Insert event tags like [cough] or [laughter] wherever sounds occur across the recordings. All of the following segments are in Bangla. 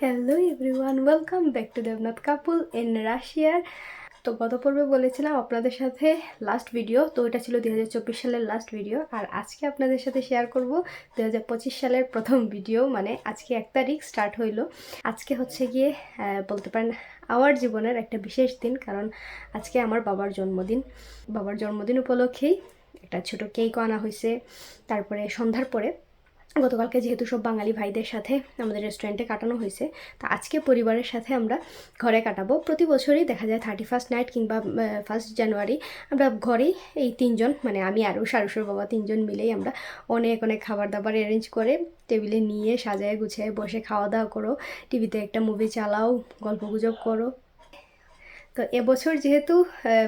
Hello everyone welcome back to Debnath couple in রাশিয়ার তো গত পর্বে বলেছিলাম আপনাদের সাথে লাস্ট ভিডিও তো এটা ছিল দু হাজার চব্বিশ সালের লাস্ট ভিডিও আর আজকে আপনাদের সাথে শেয়ার করব দু হাজার পঁচিশ সালের প্রথম ভিডিও মানে আজকে এক তারিখ স্টার্ট হইল। আজকে হচ্ছে গিয়ে বলতে পারেন আমার জীবনের একটা বিশেষ দিন, কারণ আজকে আমার বাবার জন্মদিন। বাবার জন্মদিন উপলক্ষেই একটা ছোট কেকও আনা হয়েছে তারপরে সন্ধ্যার পরে গতকালকে যেহেতু সব বাঙালি ভাইদের সাথে আমাদের রেস্টুরেন্টে কাটানো হয়েছে, তা আজকে পরিবারের সাথে আমরা ঘরে কাটাবো। প্রতি বছরই দেখা যায় থার্টি ফার্স্ট নাইট কিংবা ফার্স্ট জানুয়ারি আমরা ঘরেই এই তিনজন মানে আমি আরও সারুসুর বাবা তিনজন মিলেই আমরা অনেক অনেক খাবার দাবার অ্যারেঞ্জ করে টেবিলে নিয়ে সাজায় গুছিয়ে বসে খাওয়া দাওয়া করো, টিভিতে একটা মুভি চালাও, গল্প গুজব করো। তো এবছর যেহেতু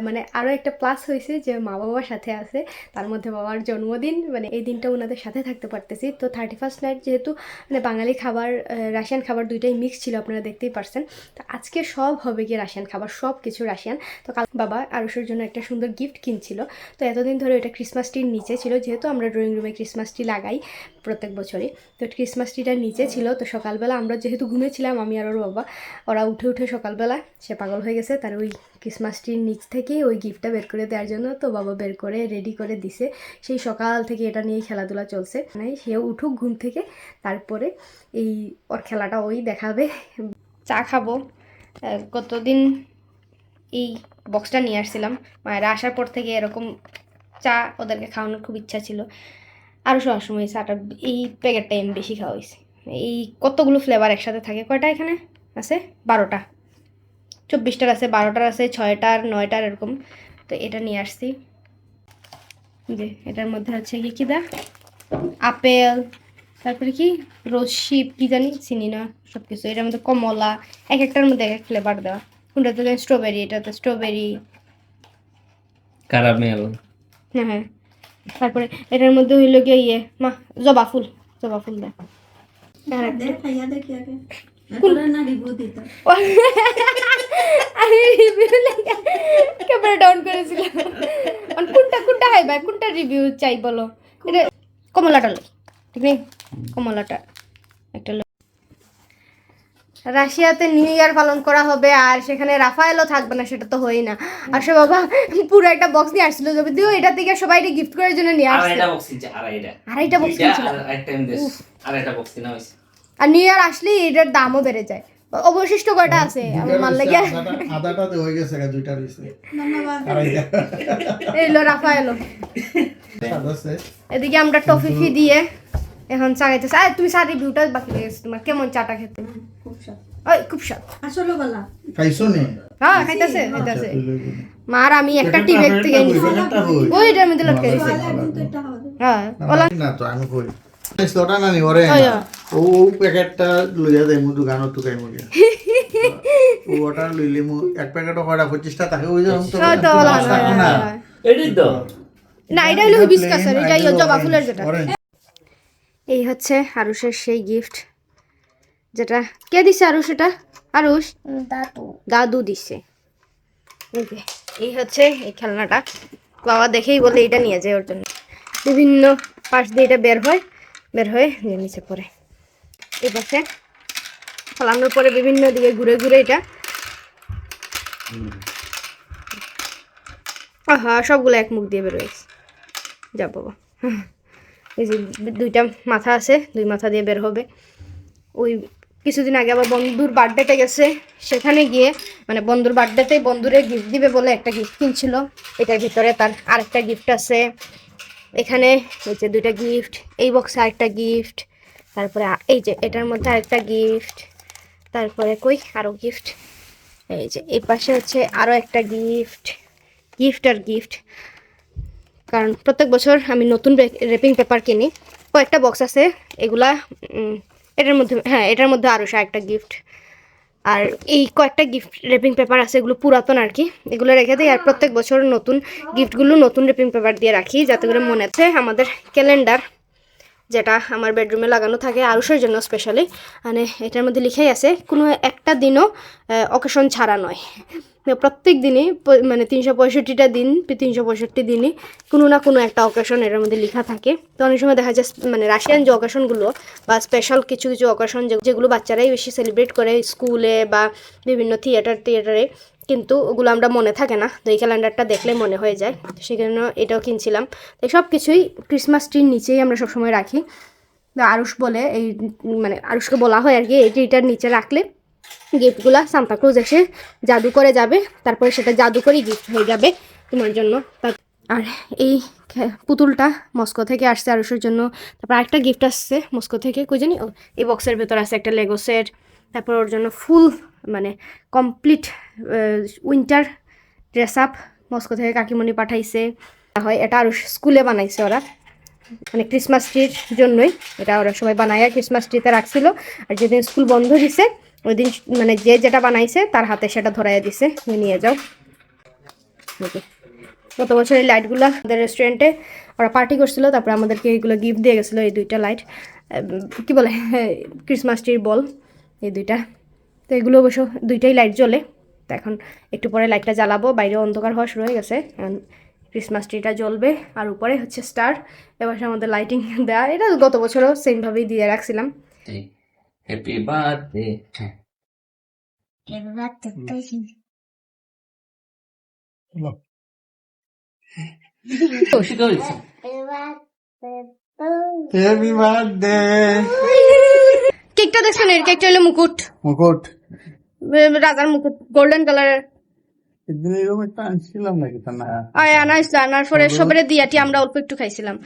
মানে আরও একটা প্লাস হয়েছে যে মা বাবার সাথে আছে, তার মধ্যে বাবার জন্মদিন মানে এই দিনটা ওনাদের সাথে থাকতে পারতেছি। তো থার্টি ফার্স্ট নাইট যেহেতু মানে বাঙালি খাবার রাশিয়ান খাবার দুইটাই মিক্স ছিল, আপনারা দেখতেই পারছেন। তো আজকে সব হবে গিয়ে রাশিয়ান খাবার সব কিছু রাশিয়ান তো কাল বাবা আরুষের জন্য একটা সুন্দর গিফট কিনছিল। তো এতদিন ধরে ওটা ক্রিসমাস ট্রির নিচে ছিল, যেহেতু আমরা ড্রয়িং রুমে ক্রিসমাস ট্রি লাগাই। প্রত্যেক বছরই। তো ক্রিসমাস ট্রিটার নিচে ছিল। তো সকালবেলা আমরা যেহেতু ঘুমিয়েছিলাম, আমি আর ওর বাবা, ওরা উঠে উঠে সকালবেলা, সে পাগল হয়ে গেছে, তার ওই ক্রিসমাস ট্রির নিচ থেকেই ওই গিফটটা বের করে দেওয়ার জন্য তো বাবা বের করে রেডি করে দিছে। সেই সকাল থেকে এটা নিয়েই খেলাধুলা চলছে। মানে সেও উঠুক ঘুম থেকে, তারপরে এই ওর খেলাটা ওই দেখাবে। চা খাব। কতদিন এই বক্সটা নিয়ে আসছিলাম। মায়েরা আসার পর থেকে এরকম চা ওদেরকে খাওয়ানোর খুব ইচ্ছা ছিল। আরও সবার সময় চাটা এই প্যাকেটটাই আমি বেশি খাওয়া হয়েছে। এই কতগুলো ফ্লেভার একসাথে থাকে? কয়টা এখানে? আছে? বারোটা। চব্বিশটার আছে বারোটার আছে ছয়টার নয়টার এরকম। তো এটা নিয়ে আসছি। যে এটার মধ্যে আছে কি কী দা? আপেল তারপরে কি? রসি কি জানি? চিনি না সব কিছু এটার মধ্যে কমলা এক একটার মধ্যে এক এক ফ্লেভার দেওয়া। কোনটাতে স্ট্রবেরি এটাতে স্ট্রবেরি কারামেল হ্যাঁ হ্যাঁ। তারপরে এটার মধ্যে হইল গিয়ে ইয়ে মা জবা ফুল জবা ফুল দেয় ক্যামেরা ডাউন করেছিলাম। কোনটা কোনটা হাই ভাই কোনটা রিভিউ চাই বলো? এটা কমলাটা ঠিক নেই? কমলাটা একটা রাশিয়াতে নিউ ইয়ার পালন করা হবে আর সেখানে রাফায়েলও থাকবে না সেটা তো হই না। আর সে বাবা পুরো একটা বক্স নিয়ে আসছিল যদিও এটা থেকে সবাই এটা গিফট করার জন্য নিয়ে আসছে। আড়াইটা। বক্স কিনছিল? আর একটা এমনি দেশ আড়াইটা বক্স কিনা হয়েছে আর নিউ ইয়ার আসলেই এটার দামও বেড়ে যায়। অবশিষ্ট কয়টা আছে? আমার মাল লাগে আদাটাতে হয়ে গেছে গা, দুইটা রয়েছে ধন্যবাদ। আড়াইটা। এলো রাফা এলো স্বাদ আছে এদিকে আমরা টফি ফি দিয়ে এখন চা খাইতেছি। আর তুমি চা রিভিউটা বাকি রয়ে গেছে তোমার। কেমন চাটা খেতে? খুব স্বাদ। ওই খুব স্বাদ। আসলে বলা খাইছো নে? হ্যাঁ খাইতেছে খাইতেছে। লই গেলি। মার আমি একটা টি ব্যাগ থেকে? ওইটার মধ্যে লটকে দিছি হ্যাঁ না, ওলা না তো আমি কই? না নি ওরে। ও। ও প্যাকেটটা লইয়া দেয় মু দোকানত তো খাইমু গিয়া ও ওটা লইলে মু এক প্যাকেট কয়টা থাকে ওই যে তো হ্যাঁ, হ্যাঁ, না। হ্যাঁ। তো। না এটা হলো বিস্কাসের এটা ইয়ে জবা ফুলের যেটা. এই হচ্ছে আরুষের সেই গিফট যেটা কে দিছে আরুষ এটা? আরুষ? দাদু। দাদু দিছে। এই হচ্ছে এই খেলনাটা। বাবা দেখেই বলে এটা নিয়ে যায় ওর জন্য। বিভিন্ন পাশ দিয়ে এটা বের হয় বের হয়ে নিচে পড়ে। এই পাশে ফলানোর পরে বিভিন্ন দিকে ঘুরে ঘুরে এটা। আহা সবগুলো এক মুখ দিয়ে বেরোয় যা বাবা। এই যে দুইটা মাথা আছে, দুই মাথা দিয়ে বের হবে। ওই কিছুদিন আগে আবার বন্ধুর বার্থডেতে গেছে, সেখানে গিয়ে মানে বন্ধুর বার্থডেতে বন্ধুরে গিফট দিবে বলে একটা গিফট কিনছিল। এটার ভিতরে তার আরেকটা গিফট আছে। এখানে এই যে দুইটা গিফট এই বক্সে আরেকটা গিফট তারপরে এই যে এটার মধ্যে আরেকটা গিফট তারপরে কই? আরও গিফট এই যে এই পাশে হচ্ছে আরও একটা গিফট গিফট আর গিফট কারণ প্রত্যেক বছর আমি নতুন রেপিং পেপার কিনি। কয়েকটা বক্স আছে, এগুলা এটার মধ্যে হ্যাঁ এটার মধ্যে আরও একটা গিফট আর এই কয়েকটা গিফট রেপিং পেপার আছে, এগুলো পুরাতন আর কি। এগুলো রেখে দিই, আর প্রত্যেক বছর নতুন গিফটগুলো নতুন রেপিং পেপার দিয়ে রাখি, যাতে করে মনে আছে আমাদের ক্যালেন্ডার যেটা আমার বেডরুমে লাগানো থাকে আরুষের জন্য স্পেশালি মানে এটার মধ্যে লিখাই আছে, কোনো একটা দিনও অকেশন ছাড়া নয়। প্রত্যেক দিনই মানে তিনশো পঁয়ষট্টিটা দিন, তিনশো পঁয়ষট্টি দিনই কোনো না কোনো একটা অকেশন এটার মধ্যে লেখা থাকে। তো অনেক সময় দেখা যায় মানে রাশিয়ান যে অকেশনগুলো বা স্পেশাল কিছু কিছু অকেশন যেগুলো বাচ্চারাই বেশি সেলিব্রেট করে স্কুলে বা বিভিন্ন থিয়েটার থিয়েটারে কিন্তু ওগুলো আমরা মনে থাকে না। তো এই ক্যালেন্ডারটা দেখলে মনে হয়ে যায়। কারণে এটাও কিনছিলাম। তো সব কিছুই ক্রিসমাস ট্রির নিচেই আমরা সবসময় রাখি। তো আরুষ বলে, এই মানে আরুষকে বলা হয় আর কি, এই যে এটার নিচে রাখলে গিফটগুলা সান্তাক্রুজ এসে জাদু করে যাবে। তারপরে সেটা জাদু করেই গিফট হয়ে যাবে তোমার জন্য। আর এই পুতুলটা মস্কো থেকে আসছে আরুষের জন্য। তারপর আরেকটা গিফট আসছে মস্কো থেকে, কই এই বক্সের ভেতর আছে একটা লেগোসের তারপর ওর জন্য ফুল মানে complete winter dress up Moscow থেকে কাকিমণি পাঠাইছে। হয়, এটা আরও স্কুলে বানাইছে ওরা। মানে ক্রিসমাস ট্রির জন্যই এটা ওরা সবাই বানায় ক্রিসমাস ট্রিতে রাখছিল। আর যেদিন স্কুল বন্ধ দিছে, ওই দিন মানে যে যেটা বানাইছে, তার হাতে সেটা ধরাইয়া দিছে। নিয়ে যাও। গত বছর এই লাইটগুলো আমাদের রেস্টুরেন্টে ওরা পার্টি করছিল, তারপরে আমাদেরকে এইগুলো গিফট দিয়ে গেছিল, এই দুইটা লাইট কি বলে? ক্রিসমাস ট্রির বল এই দুইটা। তো এগুলো অবশ্য দুইটাই লাইট জ্বলে। তো এখন একটু পরে লাইটটা জ্বালাবো। বাইরে অন্ধকার হওয়া শুরু হয়ে গেছে। ক্রিসমাস ট্রিটা জ্বলবে। আর উপরে হচ্ছে স্টার এবার সে আমাদের লাইটিং [laughs] দেওয়া এটা গত বছরও সেমভাবেই দিয়ে রাখছিলাম। হ্যাপি বার্থডে কেকটা দেখছেন এর কেকটা হলো মুকুট। মুকুট। রাজার মুকুট গোল্ডেন কালারের এদিন এরকম একটা আনছিলাম নাকি আয় আনাইছিল আনার পরে সবরে দিয়াটি আমরা অল্প একটু খাইছিলাম।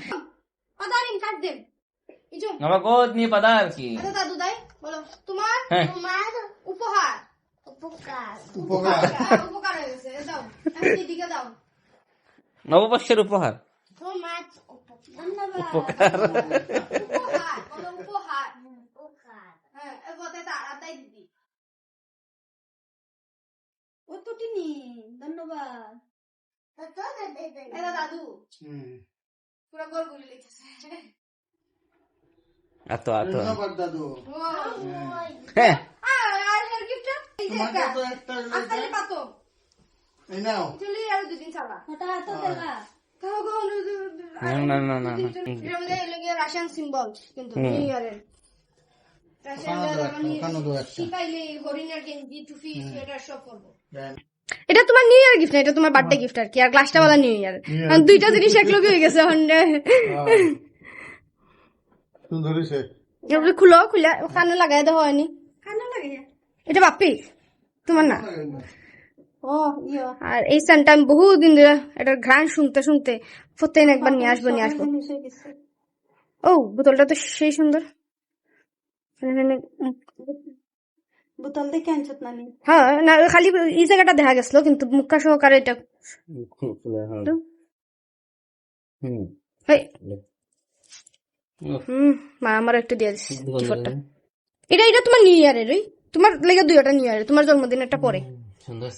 আদারিন কাট দেন। আমার গোদ নিয়ে পাদার কি? আচ্ছা দাদু দাই বলো। তোমার হ্যাঁ। তোমার উপহার। উপকার। উপকার। উপকার দাও। দিদিকে দাও। নববর্ষের উপহার। তোমার উপকার উপহার বলো উপহার হ্যাঁ এ বতে তাড়াতাড়ি দিদি ও তো টিনি ধন্যবাদ এটা দাদু হুম। পুরো গোল গুলি লিখেছে আতো আতো ধন্যবাদ দাদু হ্যাঁ আর আর এর গিফটটা এই যে একটা তো পাতো এই নাও চলি আর দুদিন না না না না না রাশিয়ান সিম্বল কিন্তু। নিউ ইয়ারের এটা তোমার নিউ ইয়ার গিফট না এটা তোমার বার্থডে গিফট আর কি আর গ্লাসটা বলা নিউ ইয়ার কারণ দুইটা জিনিস একলগে হয়ে গেছে এখন খুলো খুলে কানে লাগাই দেওয়া হয়নি এটা বাপ্পি তোমার না? ও আর এই স্যানটা আমি বহুদিন ধরে এটার ঘ্রাণ শুনতে শুনতে প্রত্যেকদিন একবার নিয়ে আসব নিয়ে আসব। ও বোতলটা তো সেই সুন্দর। বোতল দেখে আনছত নানি হ্যাঁ না খালি এই জায়গাটা দেখা গেছিল কিন্তু মুখা সহকারে এটা হুম। মা আমার একটু দিয়ে দিস এটা এটা তোমার নিউ ইয়ারের ওই? তোমার লেগে দুইটা নিউ ইয়ারের তোমার জন্মদিন একটা পরে সুন্দর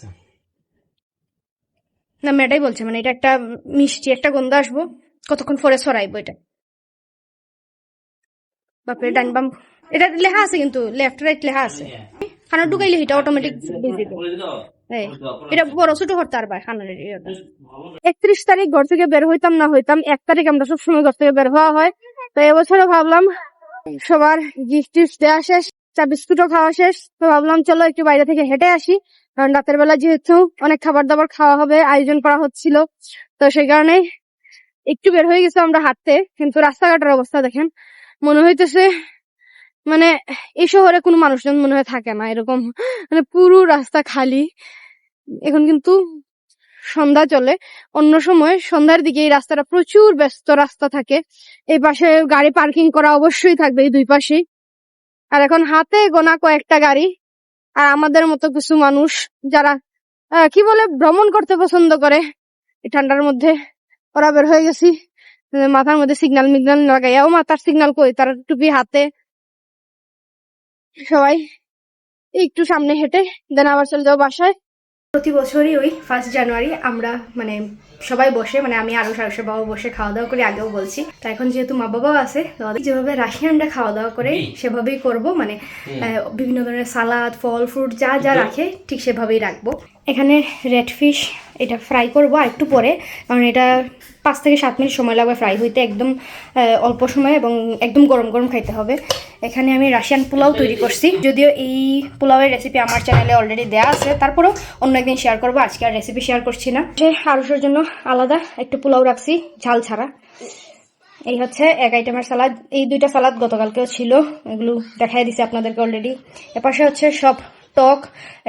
না আমি বলছে মানে এটা একটা মিষ্টি একটা গন্ধ আসব কতক্ষণ পরে সরাইবো এটা। বাপরে ডান বাম। এটা লেখা আছে কিন্তু লেফট রাইট লেখা আছে। খানা ঢুকাইলে এটা অটোমেটিক এটা বড় ছোট করতে পারবা খানার একত্রিশ তারিখ ঘর থেকে বের হইতাম না হইতাম এক তারিখ আমরা সব সময় ঘর থেকে বের হওয়া হয়। তো এবছরে ভাবলাম সবার গিফট টিফট দেওয়া শেষ চা বিস্কুটও খাওয়া শেষ। তো ভাবলাম চলো একটু বাইরে থেকে হেঁটে আসি। কারণ রাতের বেলা যেহেতু অনেক খাবার দাবার খাওয়া হবে আয়োজন করা হচ্ছিল। তো সেই কারণে একটু বের হয়ে গেছে আমরা হাঁটতে কিন্তু রাস্তাঘাটের অবস্থা দেখেন। মনে হইতেছে মানে এই শহরে কোনো মানুষজন মনে হয় থাকে না, এরকম মানে পুরো রাস্তা খালি। এখন কিন্তু সন্ধ্যা চলে, অন্য সময় সন্ধ্যার দিকে এই রাস্তাটা প্রচুর ব্যস্ত রাস্তা থাকে। এই পাশে গাড়ি পার্কিং করা অবশ্যই থাকবে এই দুই পাশেই। আর এখন হাতে গোনা কয়েকটা গাড়ি, আর আমাদের মতো কিছু মানুষ যারা কি বলে, ভ্রমণ করতে পছন্দ করে, এই ঠান্ডার মধ্যে ওরা বের হয়ে গেছি। মাথার মধ্যে সিগন্যাল মিগনাল লাগাইয়া ও মাথার সিগন্যাল কই, তার টুপি হাতে সবাই একটু সামনে হেঁটে দেন আবার চলে যাও বাসায়। প্রতি বছরই ওই ফার্স্ট জানুয়ারি আমরা মানে সবাই বসে মানে আমি আরও সারসের বাবা বসে খাওয়া দাওয়া করি আগেও বলছি। তা এখন যেহেতু মা বাবাও আছে যেভাবে রাশিয়ানরা খাওয়া দাওয়া করে সেভাবেই করব। মানে আহ, বিভিন্ন ধরনের সালাদ ফল ফ্রুট যা যা রাখে ঠিক সেভাবেই রাখব। এখানে রেড ফিশ এটা ফ্রাই করব আর একটু পরে, কারণ এটা পাঁচ থেকে সাত মিনিট সময় লাগবে ফ্রাই হইতে, একদম অল্প সময় এবং একদম গরম গরম খাইতে হবে। এখানে আমি রাশিয়ান পোলাও তৈরি করছি। যদিও এই পোলাওয়ের রেসিপি আমার চ্যানেলে অলরেডি দেওয়া আছে, তারপরেও অন্য একদিন শেয়ার করব, আজকে আর রেসিপি শেয়ার করছি না। আরুষের জন্য আলাদা একটু পোলাও রাখছি, ঝাল ছাড়া। এই হচ্ছে এক আইটেমের সালাদ এই দুইটা সালাদ গতকালকেও ছিল, এগুলো দেখাই দিছি আপনাদেরকে অলরেডি এপাশে হচ্ছে সব টক,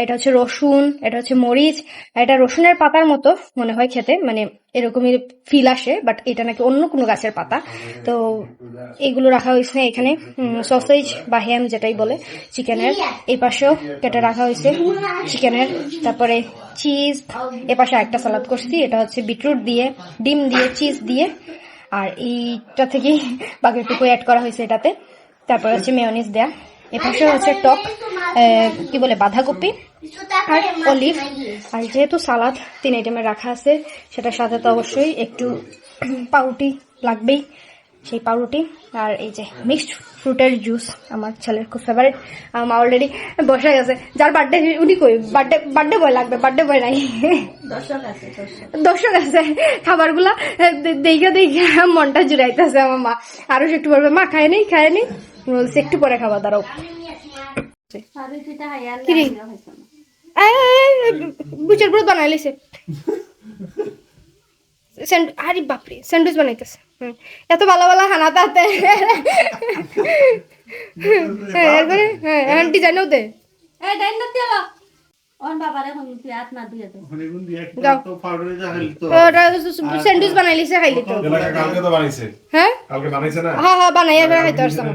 এটা হচ্ছে রসুন, এটা হচ্ছে মরিচ, এটা রসুনের পাতার মতো মনে হয় খেতে মানে এরকমই ফিল আসে বাট এটা নাকি অন্য কোনো গাছের পাতা। তো এগুলো রাখা হয়েছে এখানে সসেজ বা হ্যাম যেটাই বলে চিকেনের এই পাশেও কেটে রাখা হয়েছে চিকেনের তারপরে চিজ এ পাশে একটা সালাদ করছি, এটা হচ্ছে বিটরুট দিয়ে, ডিম দিয়ে চিজ দিয়ে। আর এইটা থেকেই বাকিটুকু অ্যাড করা হয়েছে এটাতে। তারপর হচ্ছে মেয়নিজ দেয়া। এপাশে হচ্ছে টক কি বলে, বাঁধাকপি আর অলিভ। আর যেহেতু সালাদ তিন আইটেমে রাখা আছে, সেটার সাথে তো অবশ্যই একটু পাউরুটি লাগবেই, সেই পাউরুটি। আর এই যে মিক্সড ফ্রুটের জুস আমার ছেলের খুব ফেভারিট আমার অলরেডি বসে গেছে। যার বার্থডে উনি কই? বার্থডে বার্থডে বয় লাগবে বার্থডে বয় নাই। দর্শক আছে খাবারগুলা দেখে দেখে মনটা জুড়াইতেছে আমার মা। আরও একটু বলবে মা খায় নেই খায় নেই বলছে একটু পরে খাবার দাঁড়াও। না বুচের ব্রত বানাই আরে বাপরে স্যান্ডউইচ বানাইতেছে। এত ভালো ভালো খানা তাতে। হ্যাঁ এরপরে হ্যাঁ এখন ডিজাইনও দে। এই ডাইন না তেলা। অন বাবারে হন তুই হাত না দিয়ে দে। হনিগুন দিয়ে যাও। তো পাউডারে যা খাইলি তো। ওটা স্যান্ডউইচ বানাই লিছে খাইলি তো। এলাকা কালকে তো হ্যাঁ? কালকে বানাইছে না? হ্যাঁ হ্যাঁ বানাই এবার খাইতে পারতাম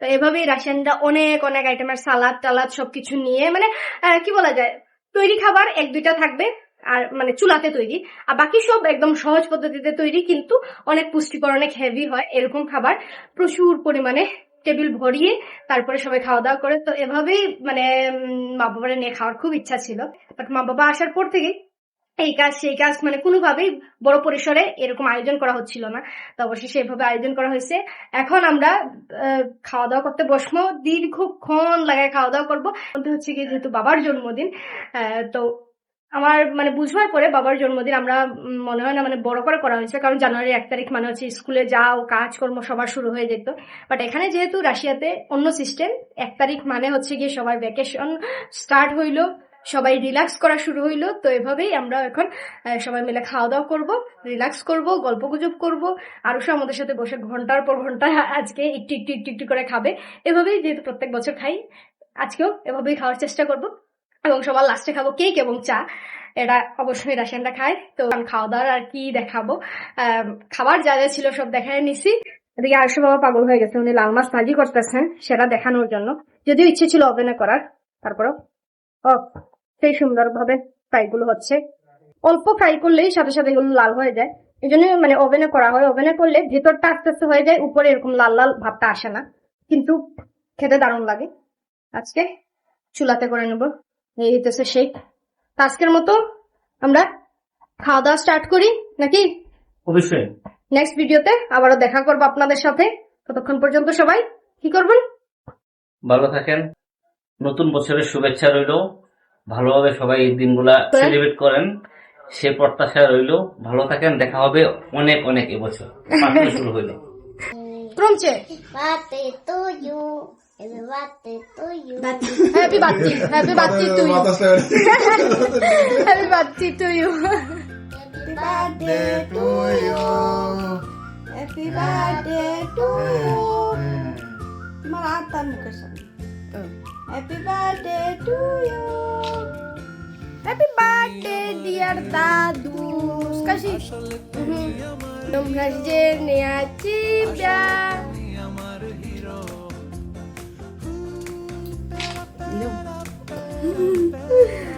তো এভাবেই রাশিয়ানরা অনেক অনেক আইটেমের সালাদ টালাদ সবকিছু নিয়ে মানে আহ, কি বলা যায়? তৈরি খাবার এক দুইটা থাকবে। আর মানে চুলাতে তৈরি। আর বাকি সব একদম সহজ পদ্ধতিতে তৈরি, কিন্তু অনেক পুষ্টিকর, অনেক হেভি হয় এরকম খাবার। প্রচুর পরিমাণে টেবিল ভরিয়ে তারপরে সবাই খাওয়া দাওয়া করে। তো এভাবেই মানে মা বাবার নিয়ে খাওয়ার খুব ইচ্ছা ছিল। বাট মা বাবা আসার পর থেকেই এই কাজ, সেই কাজ মানে কোনোভাবেই বড় পরিসরে এরকম আয়োজন করা হচ্ছিল না। তো অবশ্যই সেভাবে আয়োজন করা হয়েছে। এখন আমরা খাওয়া দাওয়া করতে বসবো। দীর্ঘক্ষণ লাগায় খাওয়া দাওয়া করব। হচ্ছে কি, যেহেতু বাবার জন্মদিন তো আমার মানে বুঝবার পরে বাবার জন্মদিন আমরা মনে হয় না মানে বড় করে করা হয়েছে, কারণ জানুয়ারি এক তারিখ মানে হচ্ছে স্কুলে যাও, কাজকর্ম সবার শুরু হয়ে যেত। বাট এখানে যেহেতু রাশিয়াতে অন্য সিস্টেম এক তারিখ মানে হচ্ছে গিয়ে সবাই ভ্যাকেশন স্টার্ট হইল, সবাই রিল্যাক্স করা শুরু হইল, তো এভাবেই আমরা এখন সবাই মিলে খাওয়া দাওয়া করব রিল্যাক্স করব গল্প গুজব করব, আরও সব আমাদের সাথে বসে ঘণ্টার পর ঘণ্টা আজকে একটু একটু একটু একটু করে খাবে। এভাবেই যেহেতু প্রত্যেক বছর খাই, আজকেও এভাবেই খাওয়ার চেষ্টা করব। এবং সবার লাস্টে খাব কেক এবং চা। এটা অবশ্যই রাশিয়ানরা খায়। তো খাওয়া দাওয়ার আর কি দেখাবো। খাবার যা যা ছিল সব দেখায় নিছি। এদিকে আয়ুষ বাবা পাগল হয়ে গেছে। উনি লাল মাছ ভাজি করতেছেন সেটা দেখানোর জন্য। যদিও ইচ্ছে ছিল ওভেনে করার, তারপরেও ও সেই সুন্দরভাবে ফ্রাইগুলো হচ্ছে। অল্প ফ্রাই করলেই সাথে সাথে এগুলো লাল হয়ে যায়। এই জন্য মানে ওভেনে করা হয়। ওভেনে করলে ভেতরটা আস্তে আস্তে হয়ে যায়, উপরে এরকম লাল লাল ভাবটা আসে না। কিন্তু খেতে দারুণ লাগে। আজকে চুলাতে করে নেব। এই হইতেছে তো আজকের মতো আমরা খাওয়া দাওয়া স্টার্ট করি নাকি? অবশ্যই। নেক্সট ভিডিওতে আবারও দেখা করব আপনাদের সাথে। ততক্ষণ পর্যন্ত সবাই কি করবেন? ভালো থাকেন। নতুন বছরের শুভেচ্ছা রইল। ভালোভাবে সবাই এই দিনগুলা সেলিব্রেট করেন। সে প্রত্যাশা রইল। ভালো থাকেন। দেখা হবে অনেক অনেক এবছর। [laughs] শুরু হইল. Happy to you. Happy birthday happy birthday to you happy birthday to you happy birthday to you happy birthday to you তোমার আত্মার মুখের সামনে happy birthday to you happy birthday dear দাদু কাশি তোমরা যে নেয়াছি ব্যাগ Bye.